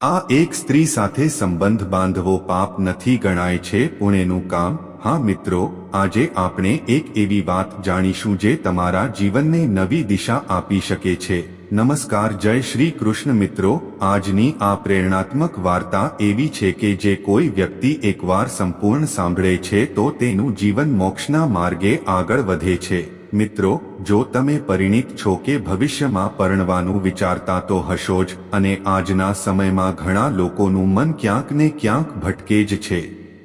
આ એક સ્ત્રી સાથે સંબંધ બાંધવો પાપ નથી ગણાય છે પુણેનું કામ. હા મિત્રો, આજે આપણે એક એવી વાત જાણીશું જે તમારા જીવનને નવી દિશા આપી શકે છે. નમસ્કાર, જય શ્રી કૃષ્ણ મિત્રો. આજની આ પ્રેરણાત્મક વાર્તા એવી છે કે જે કોઈ વ્યક્તિ એકવાર સંપૂર્ણ સાંભળે છે તો તેનું જીવન મોક્ષના માર્ગે આગળ વધે છે. મિત્રો, જો તમે પરિણિત છો કે ભવિષ્યમાં પરણવાનું વિચારતા તો હશો જ, અને આજના સમયમાં ઘણા લોકોનું મન ક્યાંક ને ક્યાંક ભટકે જ છે.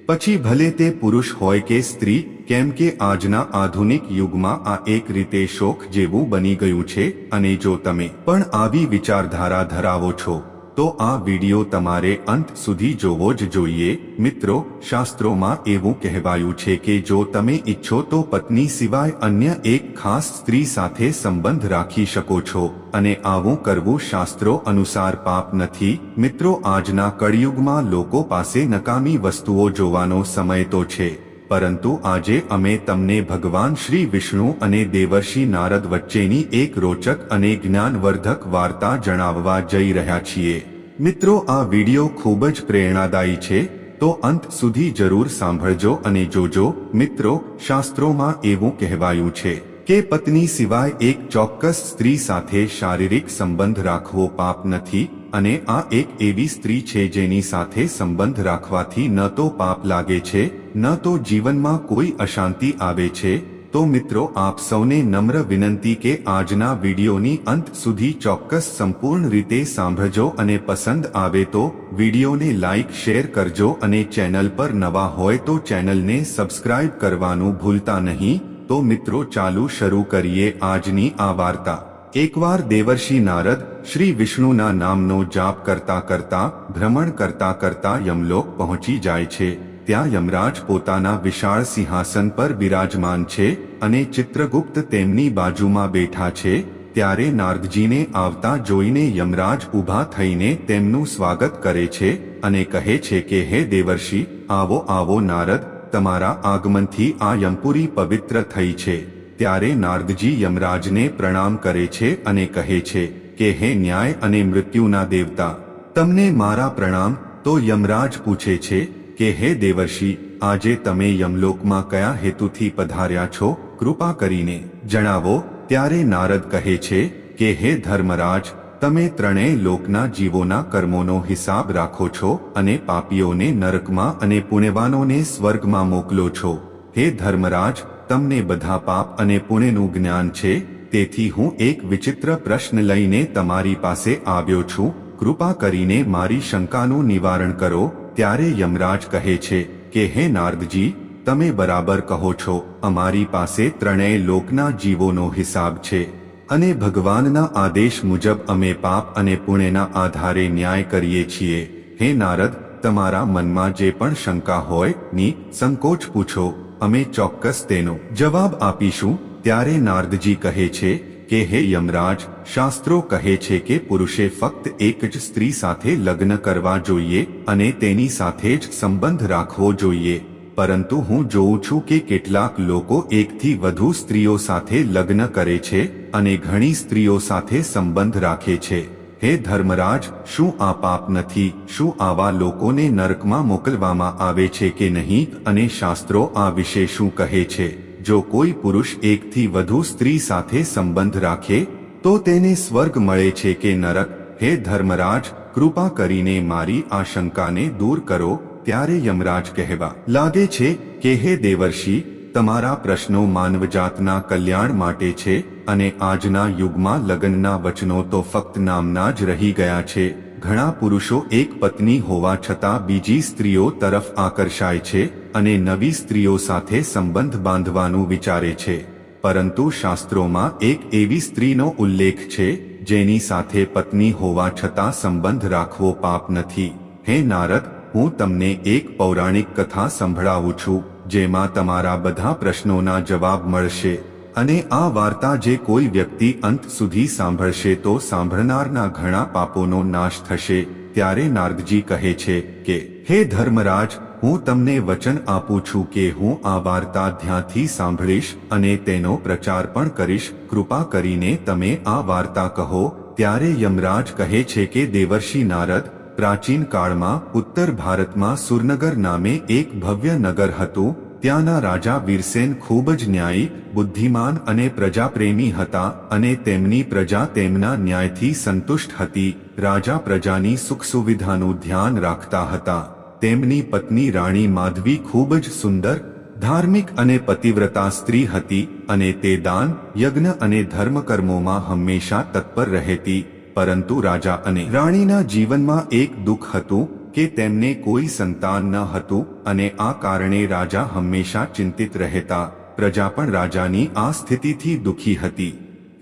પછી ભલે તે પુરુષ હોય કે સ્ત્રી, કેમ કે આજના આધુનિક યુગમાં આ એક રીતે શોખ જેવું બની ગયું છે, અને જો તમે પણ આવી વિચારધારા ધરાવો છો તો આ વિડિયો તમારે અંત સુધી જોવો જ જોઈએ. મિત્રો, શાસ્ત્રોમાં એવું કહેવાયું છે કે જો તમે ઈચ્છો તો પત્ની સિવાય અન્ય એક ખાસ સ્ત્રી સાથે સંબંધ રાખી શકો છો અને આવું કરવું શાસ્ત્રો અનુસાર પાપ નથી. મિત્રો, આજના કળિયુગમાં લોકો પાસે નકામી વસ્તુઓ જોવાનો સમય તો છે. પરંતુ આજે અમે તમને ભગવાન શ્રી વિષ્ણુ અને દેવર્ષિ નારદ વચ્ચેની એક રોચક અને જ્ઞાનવર્ધક વાર્તા જણાવવા જઈ રહ્યા છીએ. મિત્રો, આ વિડિયો ખૂબ જ પ્રેરણાદાયી છે, તો અંત સુધી જરૂર સાંભળજો અને જોજો. મિત્રો, શાસ્ત્રોમાં એવું કહેવાયું છે કે પત્ની સિવાય એક ચોક્કસ સ્ત્રી સાથે શારીરિક સંબંધ રાખવો પાપ નથી અને આ એક એવી સ્ત્રી છે જેની સાથે સંબંધ રાખવાથી ન તો પાપ લાગે છે, ન તો જીવનમાં કોઈ અશાંતિ આવે છે. તો મિત્રો, આપ સૌને નમ્ર વિનંતી કે આજના વિડીયોની અંત સુધી ચોક્કસ સંપૂર્ણ રીતે સાંભળજો અને પસંદ આવે તો વિડીયોને લાઇક શેર કરજો અને ચેનલ પર નવા હોય તો ચેનલને સબસ્ક્રાઇબ કરવાનું ભૂલતા નહીં. તો મિત્રો ચાલુ શરૂ કરીએ આજની આ વાર્તા. એકવાર દેવર્ષિ નારદ શ્રી વિષ્ણુના નામનો જાપ કરતા કરતા, ભ્રમણ કરતા કરતા યમલોક પહોંચી જાય છે. ત્યાં યમરાજ પોતાના વિશાળ સિંહાસન પર બિરાજમાન છે અને ચિત્રગુપ્ત તેમની બાજુમાં બેઠા છે. ત્યારે નારદજીને આવતા જોઈને યમરાજ ઊભા થઈને તેમનું સ્વાગત કરે છે અને કહે છે કે, હે દેવર્ષિ, આવો આવો નારદ તમારા આગમનથી આ યમપુરી પવિત્ર થઈ છે. ત્યારે નારદજી યમરાજને પ્રણામ કરે છે અને કહે છે કે, હે ન્યાય અને મૃત્યુના દેવતા, તમને મારા પ્રણામ. તો યમરાજ પૂછે છે કે, હે દેવર્ષિ, આજે તમે યમલોકમાં કયા હેતુથી પધાર્યા છો? કૃપા કરીને જણાવો. ત્યારે નારદ કહે છે કે, હે ધર્મરાજ તમે ત્રણેય લોકના જીવોના કર્મોનો હિસાબ રાખો છો અને પાપીઓને નરકમાં અને પુણ્યવાનોને સ્વર્ગમાં મોકલો છો. હે ધર્મરાજ, તમને બધા પાપ અને પુણ્યનું જ્ઞાન છે, તેથી હું એક વિચિત્ર પ્રશ્ન લઈને તમારી પાસે આવ્યો છું. કૃપા કરીને મારી શંકાનું નિવારણ કરો. ત્યારે યમરાજ કહે છે કે, હે નારદજી, તમે બરાબર કહો છો, અમારી પાસે ત્રણેય લોકના જીવોનો હિસાબ છે. અને ભગવાનના આદેશ મુજબ અમે પાપ અને પુણ્યના આધારે ન્યાય કરીએ છીએ. હે નારદ, તમારા મનમાં જે પણ શંકા હોય, ની સંકોચ પૂછો. અમે ચોક્કસ તેનો જવાબ આપીશું. ત્યારે નારદજી કહે છે કે, હે યમરાજ, શાસ્ત્રો કહે છે કે, પુરુષે ફક્ત એક જ સ્ત્રી સાથે લગ્ન કરવા જોઈએ અને તેની સાથે જ સંબંધ રાખવો જોઈએ. પરંતુ હું જોઉં છું કે કેટલાક લોકો એકથી વધુ સ્ત્રીઓ સાથે લગ્ન કરે છે અને ઘણી સ્ત્રીઓ સાથે સંબંધ રાખે છે. હે ધર્મરાજ, શું આ પાપ નથી? શું આવા લોકોને નરકમાં મોકલવામાં આવે છે કે નહીં? અને શાસ્ત્રો આ વિશે શું કહે છે? જો કોઈ પુરુષ એકથી વધુ સ્ત્રી સાથે સંબંધ રાખે, તો તેને સ્વર્ગ મળે છે કે નરક? હે ધર્મરાજ, કૃપા કરીને મારી આ શંકાને દૂર કરો ત્યારે યમરાજ કહેવા લાગે છે કે, હે દેવર્ષિ, તમારા પ્રશ્નો માનવજાતના કલ્યાણ માટે છે અને આજના યુગમાં લગ્નના વચનો તો ફક્ત નામના જ રહી ગયા છે. ઘણા પુરુષો એક પત્ની હોવા છતાં બીજી સ્ત્રીઓ તરફ આકર્ષાય છે અને નવી સ્ત્રીઓ સાથે સંબંધ બાંધવાનું વિચારે છે. પરંતુ શાસ્ત્રોમાં એક એવી સ્ત્રીનો ઉલ્લેખ છે, જેની સાથે પત્ની હોવા છતાં સંબંધ રાખવો પાપ નથી. હે નારદ હું તમને એક પૌરાણિક કથા સંભળાવું છું, જેમાં તમારા બધા પ્રશ્નોના જવાબ મળશે, અને આ વાર્તા જે કોઈ વ્યક્તિ અંત સુધી સાંભળશે તો સાંભળનારના ઘણા પાપોનો નાશ થશે, ત્યારે નારદજી કહે છે કે, હે ધર્મરાજ, હું તમને વચન આપું છું કે હું આ વાર્તા ધ્યાનથી સાંભળીશ અને તેનો પ્રચાર પણ કરીશ. કૃપા કરીને તમે આ વાર્તા કહો. ત્યારે યમરાજ કહે છે કે, દેવર્ષિ નારદ પ્રાચીન કાળમાં ઉત્તર ભારતમાં સુરનગર નામે એક ભવ્ય નગર હતું. ત્યાંના રાજા વીરસેન ખૂબ જ ન્યાયી બુદ્ધિમાન અને પ્રજાપ્રેમી હતા અને તેમની પ્રજા તેમના ન્યાયથી સંતુષ્ટ હતી. રાજા પ્રજાની સુખ સુવિધાનું ધ્યાન રાખતા હતા. તેમની પત્ની રાણી માધવી ખૂબ જ સુંદર, ધાર્મિક અને પતિવ્રતા સ્ત્રી હતી અને તે દાન, યજ્ઞ અને ધર્મકર્મોમાં હંમેશા તત્પર રહેતી. પરંતુ રાજા અને રાણીના જીવનમાં એક દુઃખ હતું કે તેમને કોઈ સંતાન ન હતું અને આ કારણે રાજા હંમેશા ચિંતિત રહેતા. પ્રજા પણ રાજાની આ સ્થિતિથી દુઃખી હતી.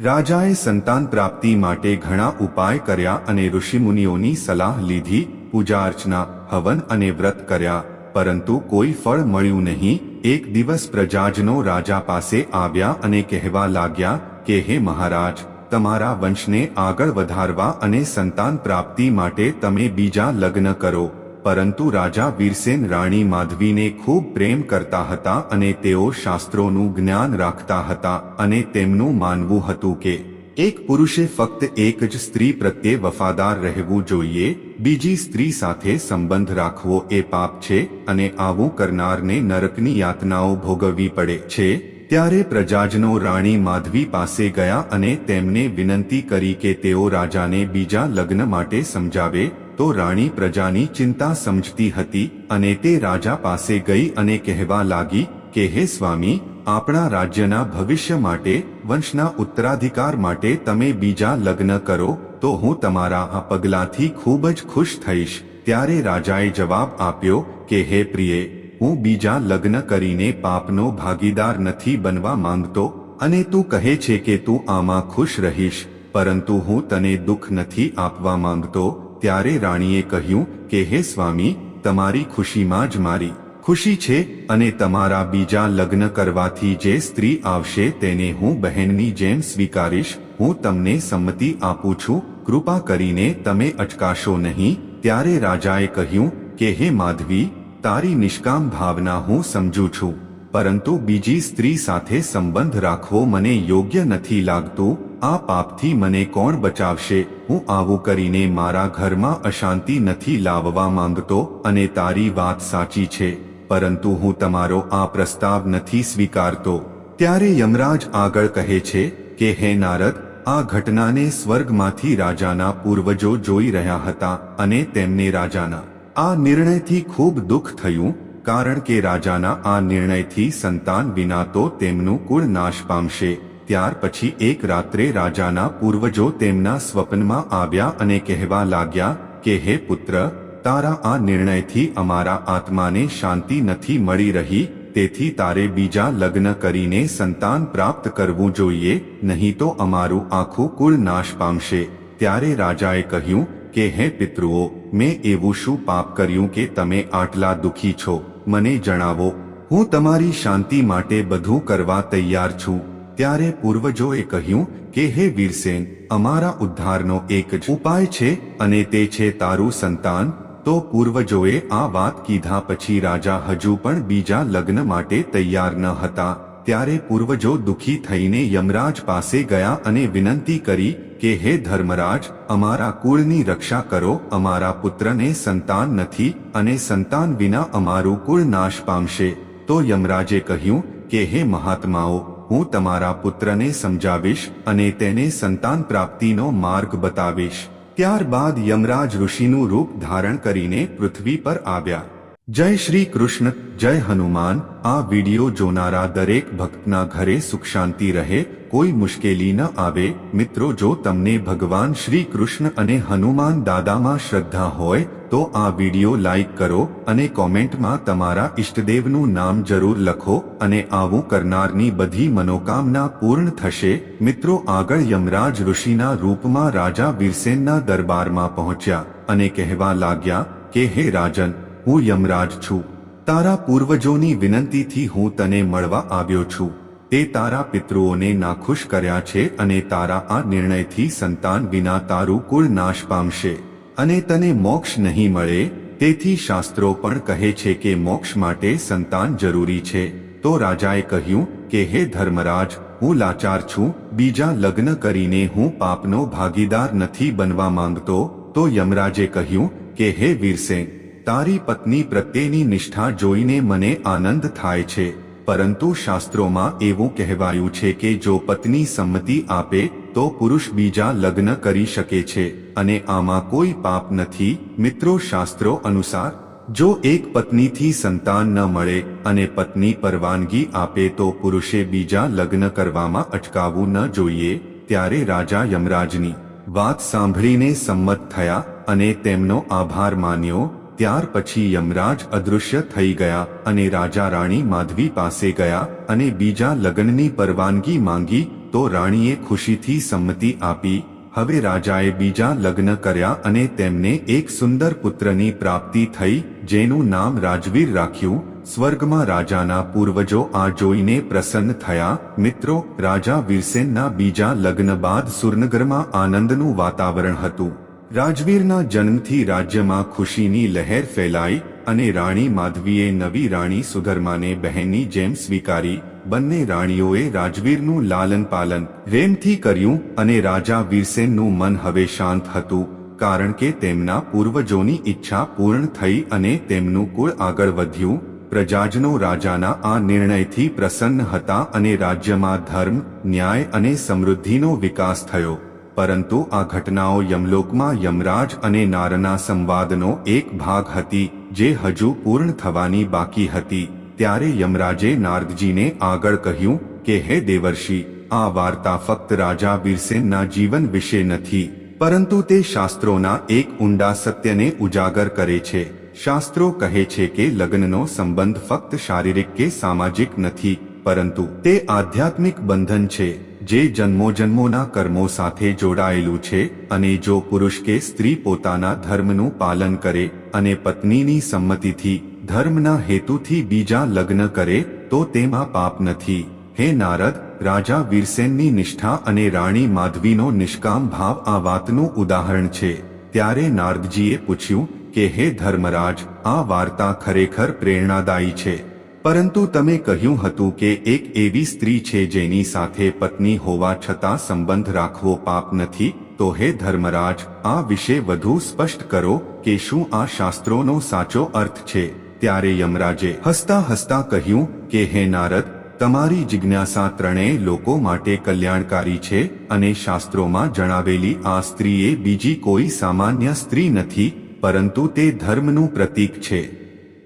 રાજાએ સંતાન પ્રાપ્તિ માટે ઘણા ઉપાય કર્યા અને ઋષિમુનિઓની સલાહ લીધી પૂજા અર્ચના હવન અને વ્રત કર્યા, પરંતુ કોઈ ફળ મળ્યું નહીં. એક દિવસ પ્રજાજનો રાજા પાસે આવ્યા અને કહેવા લાગ્યા કે, હે મહારાજ તમારા વંશને આગળ વધારવા અને સંતાન પ્રાપ્તિ માટે તમે બીજા લગ્ન કરો. પરંતુ રાજા વીરસેન રાણી માધવીને ખૂબ પ્રેમ કરતા હતા અને તેઓ શાસ્ત્રોનું જ્ઞાન રાખતા હતા અને તેમનું માનવું હતું કે, એક પુરુષે ફક્ત એક જ સ્ત્રી પ્રત્યે વફાદાર રહેવું જોઈએ, બીજી સ્ત્રી સાથે સંબંધ રાખવો એ પાપ છે અને આવું કરનારને નરકની યાતનાઓ ભોગવવી પડે છે. ત્યારે પ્રજાજનો રાણી માધવી પાસે ગયા અને તેમને વિનંતી કરી કે તેઓ રાજાને બીજા લગ્ન માટે સમજાવે, તો રાણી પ્રજાની ચિંતા સમજતી હતી અને તે રાજા પાસે ગઈ અને કહેવા લાગી કે, હે સ્વામી, આપણા રાજ્યના ભવિષ્ય માટે, વંશના ઉત્તરાધિકાર માટે તમે બીજા લગ્ન કરો, તો હું તમારા આ પગલાંથી ખૂબ જ ખુશ થઈશ. ત્યારે રાજાએ જવાબ આપ્યો કે, હે પ્રિય હું બીજા લગ્ન કરીને પાપનો ભાગીદાર નથી બનવા માંગતો, અને તું કહે છે કે તું આમાં ખુશ રહીશ, પરંતુ હું તને દુઃખ નથી આપવા માંગતો, ત્યારે રાણીએ કહ્યું કે, હે સ્વામી, તમારી ખુશીમાં જ મારી ખુશી છે, અને તમારા બીજા લગ્ન કરવાથી જે સ્ત્રી આવશે તેને હું બહેનની જેમ સ્વીકારીશ, હું તમને સંમતિ આપું છું, કૃપા કરીને તમે અચકાશો નહીં. ત્યારે રાજાએ કહ્યું કે, હે માધવી તારી નિષ્કામ ભાવના હું સમજુ છું, પરંતુ બીજી સ્ત્રી સાથે સંબંધ રાખવો મને યોગ્ય નથી લાગતું, આ પાપથી મને કોણ બચાવશે? હું આવું કરીને મારા ઘરમાં અશાંતિ નથી લાવવા માંગતો અને તારી વાત સાચી છે, પરંતુ હું તમારો આ પ્રસ્તાવ નથી સ્વીકારતો. ત્યારે યમરાજ આગળ કહે છે કે, હે નારદ, આ ઘટનાને સ્વર્ગમાંથી રાજાના પૂર્વજો જોઈ રહ્યા હતા અને તેમને રાજાના આ નિર્ણયથી ખૂબ દુઃખ થયું, કારણ કે રાજાના આ નિર્ણયથી સંતાન વિના તો તેમનું કુળ નાશ પામશે. ત્યાર પછી એક રાત્રે રાજાના પૂર્વજો તેમના સ્વપ્નમાં આવ્યા અને કહેવા લાગ્યા કે, હે પુત્ર, તારા આ નિર્ણયથી અમારા આત્માને શાંતિ નથી મળી રહી, તેથી તારે બીજા લગ્ન કરીને સંતાન પ્રાપ્ત કરવું જોઈએ, નહીં તો અમારું આખું કુળ નાશ પામશે. ત્યારે રાજાએ કહ્યું કે, હે પિતૃઓ મેં એવું શું પાપ કર્યું કે તમે આટલા દુઃખી છો? મને જણાવો, હું તમારી શાંતિ માટે બધું કરવા તૈયાર છું. ત્યારે પૂર્વજોએ કહ્યું કે, હે વીરસેન, અમારા ઉદ્ધારનો એક જ ઉપાય છે અને તે છે તારું સંતાન. તો પૂર્વજોએ આ વાત કીધા પછી રાજા હજુ પણ બીજા લગ્ન માટે તૈયાર ન હતા. ત્યારે પૂર્વજો દુઃખી થઈને યમરાજ પાસે ગયા અને વિનંતી કરી કે, હે ધર્મરાજ, અમારા કુળની રક્ષા કરો, અમારા પુત્રને સંતાન નથી અને સંતાન વિના અમારું કુળ નાશ પામશે. તો યમરાજે કહ્યું કે, હે મહાત્માઓ, હું તમારા પુત્રને સમજાવીશ અને તેને સંતાન પ્રાપ્તિનો માર્ગ બતાવીશ. ત્યારબાદ યમરાજ ઋષિનું રૂપ ધારણ કરીને પૃથ્વી પર આવ્યા. જય શ્રી કૃષ્ણ, જય હનુમાન, આ વિડિયો જોનારા દરેક ભક્તના ઘરે સુખ શાંતિ રહે, કોઈ મુશ્કેલી ન આવે, મિત્રો જો તમને ભગવાન શ્રી કૃષ્ણ અને હનુમાન દાદામાં શ્રદ્ધા હોય, તો આ વિડિયો લાઈક કરો અને કોમેન્ટમાં તમારા ઈષ્ટદેવનું નામ જરૂર લખો અને આવું કરનારની બધી મનોકામના પૂર્ણ થશે. મિત્રો આગળ યમરાજ ઋષિના રૂપમાં રાજા વીરસેનના દરબારમાં પહોંચ્યા અને કહેવા લાગ્યા કે, હે રાજન હું યમરાજ છું. તારા પૂર્વજોની વિનંતીથી હું તને મળવા આવ્યો છું. તે તારા પિતૃઓને નાખુશ કર્યા છે અને તારા આ નિર્ણયથી સંતાન વિના તારું કુળ નાશ પામશે. અને તને મોક્ષ નહીં મળે, તેથી શાસ્ત્રો પણ કહે છે કે મોક્ષ માટે સંતાન જરૂરી છે. તો રાજાએ કહ્યું કે, હે ધર્મરાજ, હું લાચાર છું. બીજા લગ્ન કરીને હું પાપનો ભાગીદાર નથી બનવા માંગતો. તો યમરાજે કહ્યું કે, હે વીરસેન તારી પત્ની પ્રત્યેની નિષ્ઠા જોઈને મને આનંદ થાય છે. પરંતુ શાસ્ત્રોમાં એવું કહેવાયું છે કે જો પત્ની સંમતિ આપે, તો પુરુષ બીજા લગ્ન કરી શકે છે. અને આમાં કોઈ પાપ નથી. મિત્રો, શાસ્ત્રો અનુસાર, જો એક પત્નીથી સંતાન ન મળે અને પત્ની પરવાનગી આપે તો પુરુષે બીજા લગ્ન કરવામાં અટકાવવું ન જોઈએ, ત્યારે રાજા યમરાજની વાત સાંભળીને સંમત થયા અને તેમનો આભાર માન્યો. ત્યાર પછી યમરાજ અદૃશ્ય થઈ ગયા અને રાજા રાણી માધવી પાસે ગયા અને બીજા લગ્નની પરવાનગી માંગી તો રાણીએ ખુશીથી સંમતિ આપી. હવે રાજાએ બીજા લગ્ન કર્યા અને તેમને એક સુંદર પુત્રની પ્રાપ્તિ થઈ, જેનું નામ રાજવીર રાખ્યું. સ્વર્ગમાં રાજાના પૂર્વજો આ જોઈને પ્રસન્ન થયા. મિત્રો, રાજા વીરસેનના બીજા લગ્ન બાદ સુરનગરમાં આનંદનું વાતાવરણ હતું. રાજવીરના જન્મથી રાજ્યમાં ખુશીની લહેર ફેલાઈ અને રાણી માધવીએ નવી રાણી સુધર્માને બહેનની જેમ સ્વીકારી, બંને રાણીઓએ રાજવીરનું લાલન પાલન પ્રેમથી કર્યું અને રાજા વીરસેનનું મન હવે શાંત હતું, કારણ કે તેમના પૂર્વજોની ઈચ્છા પૂર્ણ થઈ અને તેમનું કુળ આગળ વધ્યું. પ્રજાજનો રાજાના આ નિર્ણયથી પ્રસન્ન હતા અને રાજ્યમાં ધર્મ, ન્યાય અને સમૃદ્ધિનો વિકાસ થયો. પરંતુ આ ઘટનાઓ યમલોકમાં યમરાજ અને નારના સંવાદનો એક ભાગ હતી, જે હજુ પૂર્ણ થવાની બાકી હતી. ત્યારે યમરાજે નારદજીને આગળ કહ્યું કે, હે દેવર્ષિ, આ વાર્તા ફક્ત રાજા બિરસેનના જીવન વિશે નથી, પરંતુ તે શાસ્ત્રોના એક ઊંડા સત્યને ઉજાગર કરે છે. શાસ્ત્રો કહે છે કે, લગ્નનો સંબંધ ફક્ત શારીરિક કે સામાજિક નથી, પરંતુ તે આધ્યાત્મિક બંધન છે. જે જન્મોજન્મોના કર્મો સાથે જોડાયેલું છે અને જો પુરુષ કે સ્ત્રી પોતાના ધર્મનું પાલન કરે અને પત્નીની સંમતિથી ધર્મના હેતુથી બીજા લગ્ન કરે, તો તેમાં પાપ નથી. હે નારદ, રાજા વીરસેનની નિષ્ઠા અને રાણી માધવીનો નિષ્કામ ભાવ આ વાતનું ઉદાહરણ છે. ત્યારે નારદજીએ પૂછ્યું કે, હે ધર્મરાજ, આ વાર્તા ખરેખર પ્રેરણાદાયી છે. પરંતુ તમે કહ્યું હતું કે એક એવી સ્ત્રી છે જેની સાથે પત્ની હોવા છતાં સંબંધ રાખવો પાપ નથી, તો હે ધર્મરાજ, આ વિશે વધુ સ્પષ્ટ કરો કે શું આ શાસ્ત્રોનો સાચો અર્થ છે. ત્યારે યમરાજે હસતા હસતા કહ્યું કે, હે નારદ, તમારી જિજ્ઞાસા ત્રણેય લોકો માટે કલ્યાણકારી છે અને શાસ્ત્રોમાં જણાવેલી આ સ્ત્રીએ બીજી કોઈ સામાન્ય સ્ત્રી નથી, પરંતુ તે ધર્મનું પ્રતીક છે.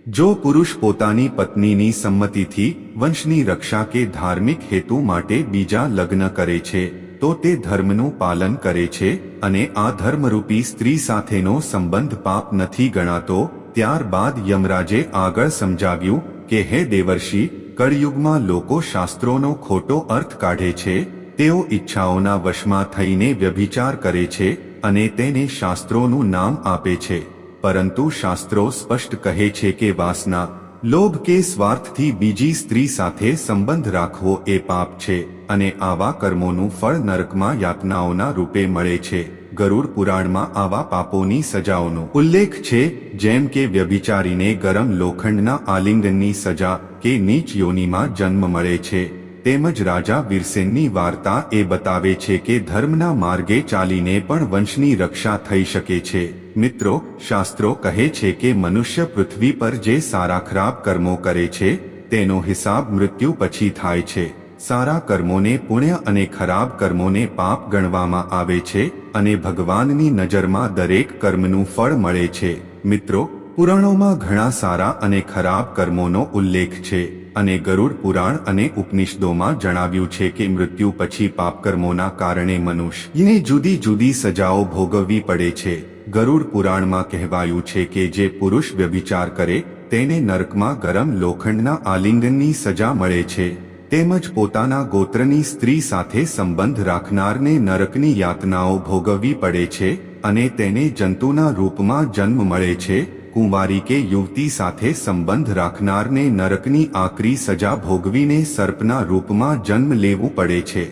જો પુરુષ પોતાની પત્નીની સંમતિથી વંશની રક્ષા કે ધાર્મિક હેતુ માટે બીજા લગ્ન કરે છે, તો તે ધર્મનું પાલન કરે છે અને આ ધર્મરૂપી સ્ત્રી સાથેનો સંબંધ પાપ નથી ગણાતો, ત્યારબાદ યમરાજે આગળ સમજાવ્યું કે, હે દેવર્ષિ, કળયુગમાં લોકો શાસ્ત્રોનો ખોટો અર્થ કાઢે છે, તેઓ ઈચ્છાઓના વશમાં થઈને વ્યભિચાર કરે છે અને તેને શાસ્ત્રોનું નામ આપે છે. પરંતુ શાસ્ત્રો સ્પષ્ટ કહે છે કે વાસના, લોભ કે સ્વાર્થથી બીજી સ્ત્રી સાથે સંબંધ રાખવો એ પાપ છે અને આવા કર્મોનું ફળ નરકમાં યાતનાઓના રૂપે મળે છે. ગરુડ પુરાણમાં આવા પાપોની સજાઓનો ઉલ્લેખ છે, જેમ કે વ્યભિચારીને ગરમ લોખંડના આલિંગનની સજા કે નીચ યોનિમાં જન્મ મળે છે. તેમજ રાજા વીરસેનની વાર્તા એ બતાવે છે કે ધર્મના માર્ગે ચાલીને પણ વંશની રક્ષા થઈ શકે છે. મિત્રો, શાસ્ત્રો કહે છે કે મનુષ્ય પૃથ્વી પર જે સારા ખરાબ કર્મો કરે છે, તેનો હિસાબ મૃત્યુ પછી થાય છે. સારા કર્મોને પુણ્ય અને ખરાબ કર્મોને પાપ ગણવામાં આવે છે અને ભગવાનની નજરમાં દરેક કર્મનું ફળ મળે છે. મિત્રો, પુરાણોમાં ઘણા સારા અને ખરાબ કર્મોનો ઉલ્લેખ છે. અને ગરુડ પુરાણ અને ઉપનિષદોમાં જણાવ્યું છે કે મૃત્યુ પછી પાપકર્મોના કારણે મનુષ્યને જુદી જુદી સજાઓ ભોગવવી પડે છે. ગરુડ પુરાણમાં કહેવાયું છે કે જે પુરુષ વ્યભિચાર કરે, તેને નરકમાં ગરમ લોખંડના આલિંગનની સજા મળે છે. તેમજ પોતાના ગોત્રની સ્ત્રી સાથે સંબંધ રાખનારને નરકની યાતનાઓ ભોગવવી પડે છે અને તેને જંતુના રૂપમાં જન્મ મળે છે. કુંવારી કે યુવતી સાથે સંબંધ રાખનારને નરકની આકરી સજા ભોગવીને સર્પના રૂપમાં જન્મ લેવું પડે છે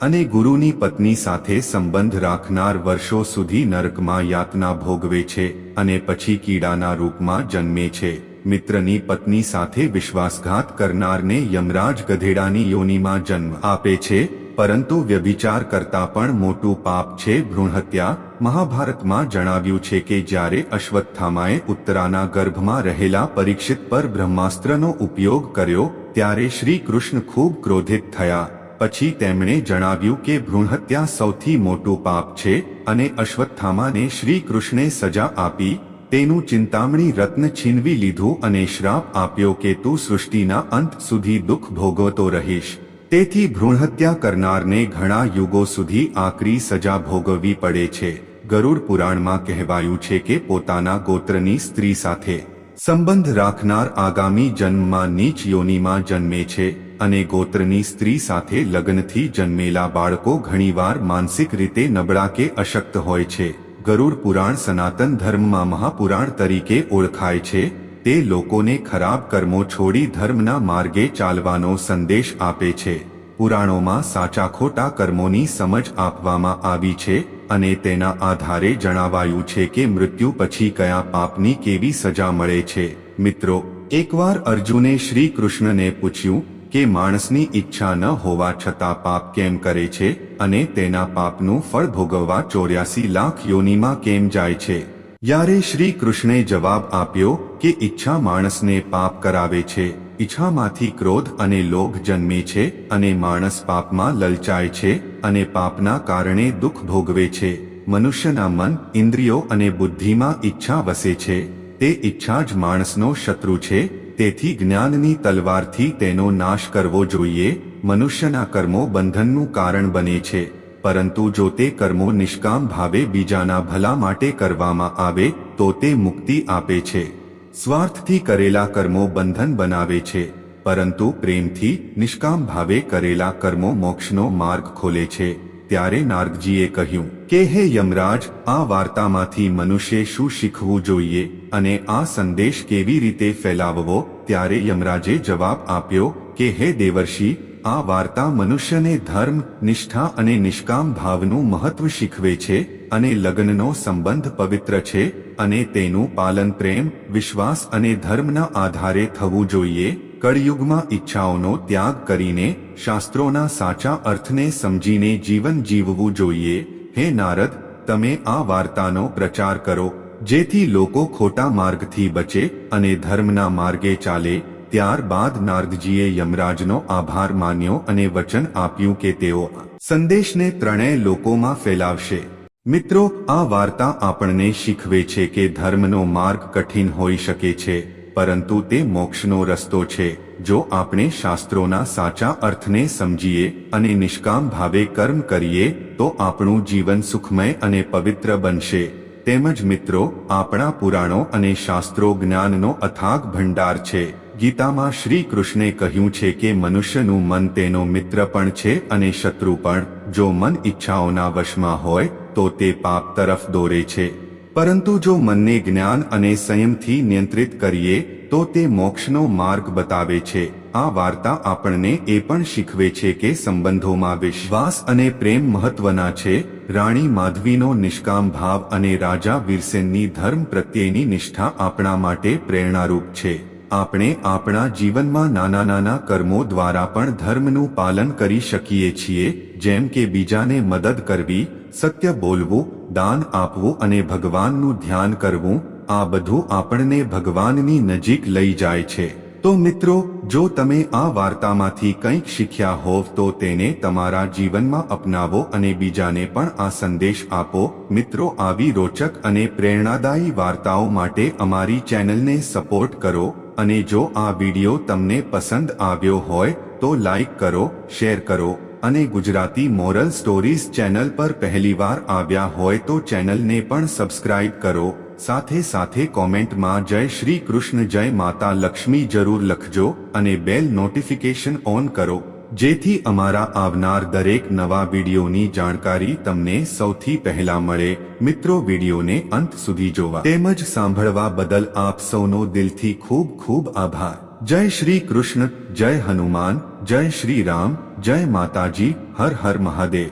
અને ગુરુની પત્ની સાથે સંબંધ રાખનાર વર્ષો સુધી નરકમાં યાતના ભોગવે છે અને પછી કીડાના રૂપમાં જન્મે છે. મિત્રની પત્ની સાથે વિશ્વાસઘાત કરનારને યમરાજ ગધેડાની યોનિમાં જન્મ આપે છે, પરંતુ વ્યભિચાર કરતા પણ મોટું પાપ છે ભ્રૂણહત્યા મહાભારતમાં જણાવ્યું છે કે જ્યારે અશ્વત્થામાએ ઉત્તરાના ગર્ભમાં રહેલા પરીક્ષિત પર બ્રહ્માસ્ત્રનો ઉપયોગ કર્યો, ત્યારે શ્રી કૃષ્ણ ખૂબ ક્રોધિત થયા. પછી તેમણે જણાવ્યું કે ભ્રૂણહત્યા સૌથી મોટું પાપ છે અને અશ્વત્થામાને શ્રી કૃષ્ણે સજા આપી, તેનું ચિંતામણી રત્ન છીનવી લીધું અને શ્રાપ આપ્યો કે તું સૃષ્ટિના અંત સુધી દુઃખ ભોગવતો રહીશ. તેથી ભ્રૂણહત્યા કરનારને ઘણા યુગો સુધી આકરી સજા ભોગવવી પડે છે. ગરુડ પુરાણમાં કહેવાયું છે કે પોતાના ગોત્રની સ્ત્રી સાથે સંબંધ રાખનાર આગામી જન્મમાં નીચ યોનિમાં જન્મે છે અને ગોત્રની સ્ત્રી સાથે લગ્નથી જન્મેલા બાળકો ઘણીવાર માનસિક રીતે નબળા કે અશક્ત હોય છે. ગરુડ પુરાણ સનાતન ધર્મમાં મહાપુરાણ તરીકે ઓળખાય છે. તે લોકોને ખરાબ કર્મો છોડી ધર્મના માર્ગે ચાલવાનો સંદેશ આપે છે. પુરાણોમાં સાચા ખોટા કર્મોની સમજ આપવામાં આવી છે અને તેના આધારે જણાવાયું છે કે મૃત્યુ પછી કયા પાપની કેવી સજા મળે છે. મિત્રો, એકવાર અર્જુને શ્રી કૃષ્ણને પૂછ્યું કે માણસની ઈચ્છા ન હોવા છતાં પાપ કેમ કરે છે અને તેના પાપનું ફળ ભોગવવા ચોર્યાસી લાખ યોનીમાં કેમ જાય છે યારે શ્રી કૃષ્ણે જવાબ આપ્યો કે ઈચ્છા માણસને પાપ કરાવે છે. ઈચ્છામાંથી ક્રોધ અને લોભ જન્મે છે અને માણસ પાપમાં લલચાય છે અને પાપના કારણે દુઃખ ભોગવે છે. મનુષ્યના મન, ઇન્દ્રિયો અને બુદ્ધિમાં ઈચ્છા વસે છે. તે ઈચ્છા જ માણસનો શત્રુ છે. તેથી જ્ઞાનની તલવારથી તેનો નાશ કરવો જોઈએ. મનુષ્યના કર્મો બંધનનું કારણ બને છે. પરંતુ જો તે કર્મો નિષ્કામ ભાવે બીજાના ભલા માટે કરવામાં આવે, તો તે મુક્તિ આપે છે. સ્વાર્થથી કરેલા કર્મો બંધન બનાવે છે, પરંતુ પ્રેમથી નિષ્કામ ભાવે કરેલા કર્મો મોક્ષનો માર્ગ ખોલે છે. ત્યારે નારદજીએ કહ્યું, કે હે યમરાજ, આ વાર્તામાંથી મનુષ્ય શું શીખવું જોઈએ અને આ સંદેશ કેવી રીતે ફેલાવવો? ત્યારે યમરાજે જવાબ આપ્યો, કે હે દેવર્ષિ આ વાર્તા મનુષ્યને ધર્મ, નિષ્ઠા અને નિષ્કામ ભાવનું મહત્વ શીખવે છે અને લગ્નનો સંબંધ પવિત્ર છે અને તેનું પાલન પ્રેમ, વિશ્વાસ અને ધર્મના આધારે થવું જોઈએ. કળયુગમાં ઈચ્છાઓનો ત્યાગ કરીને શાસ્ત્રોના સાચા અર્થને સમજીને જીવન જીવવું જોઈએ. હે નારદ, તમે આ વાર્તાનો પ્રચાર કરો, જેથી લોકો ખોટા માર્ગથી બચે અને ધર્મના માર્ગે ચાલે. ત્યારબાદ નારદજીએ યમરાજનો આભાર માન્યો અને વચન આપ્યું કે તેઓ સંદેશને ત્રણેય લોકોમાં ફેલાવશે. મિત્રો, આ વાર્તા આપણને શીખવે છે કે ધર્મનો માર્ગ કઠિન હોઈ શકે છે, પરંતુ તે મોક્ષનો રસ્તો છે, જો આપણે શાસ્ત્રોના સાચા અર્થને સમજીએ અને નિષ્કામ ભાવે કર્મ કરીએ, તો આપણું જીવન સુખમય અને પવિત્ર બનશે. તેમજ મિત્રો, આપણા પુરાણો અને શાસ્ત્રો જ્ઞાનનો અથાગ ભંડાર છે. ગીતામાં શ્રી કૃષ્ણે કહ્યું છે કે મનુષ્યનું મન તેનો મિત્ર પણ છે અને શત્રુ પણ. જો મન ઈચ્છાઓના વશમાં હોય, તો તે પાપ તરફ દોરે છે. પરંતુ જો મનને જ્ઞાન અને સંયમથી નિયંત્રિત કરીએ, તો તે મોક્ષનો માર્ગ બતાવે છે. આ વાર્તા આપણને એ પણ શીખવે છે કે સંબંધોમાં વિશ્વાસ અને પ્રેમ મહત્વના છે. રાણી માધવીનો નિષ્કામ ભાવ અને રાજા વીરસેનની ધર્મ પ્રત્યેની નિષ્ઠા આપણા માટે પ્રેરણારૂપ છે. આપણે આપણા જીવનમાં નાના નાના કર્મો દ્વારા પણ ધર્મનું પાલન કરી શકીએ છીએ, જેમ કે બીજાને મદદ કરવી, સત્ય બોલવું, દાન આપવું અને ભગવાનનું ધ્યાન કરવું, આ બધું આપણને ભગવાનની નજીક લઈ જાય છે. તો મિત્રો, જો તમે આ વાર્તામાંથી કંઈક શીખ્યા હોવ તો તેને તમારા જીવનમાં અપનાવો અને બીજાને પણ આ સંદેશ આપો. મિત્રો, આવી રોચક અને પ્રેરણાદાયી વાર્તાઓ માટે અમારી ચેનલને સપોર્ટ કરો. અને જો આ વિડિયો તમને પસંદ આવ્યો હોય તો લાઈક કરો, શેર કરો અને ગુજરાતી મોરલ સ્ટોરીઝ ચેનલ પર પહેલીવાર આવ્યા હોય તો ચેનલને પણ સબસ્ક્રાઇબ કરો. સાથે સાથે કોમેન્ટમાં જય શ્રી કૃષ્ણ, જય માતા લક્ષ્મી જરૂર લખજો અને બેલ નોટિફિકેશન ઓન કરો. જેથી અમારા આવનાર દરેક નવા વિડીયોની જાણકારી તમને સૌથી પહેલા મળે. મિત્રો, વિડીયોને અંત સુધી જોવા તેમજ સાંભળવા બદલ આપ સૌનો દિલથી ખૂબ ખૂબ આભાર. જય શ્રી કૃષ્ણ, જય હનુમાન, જય શ્રી રામ, જય માતાજી, હર હર મહાદેવ.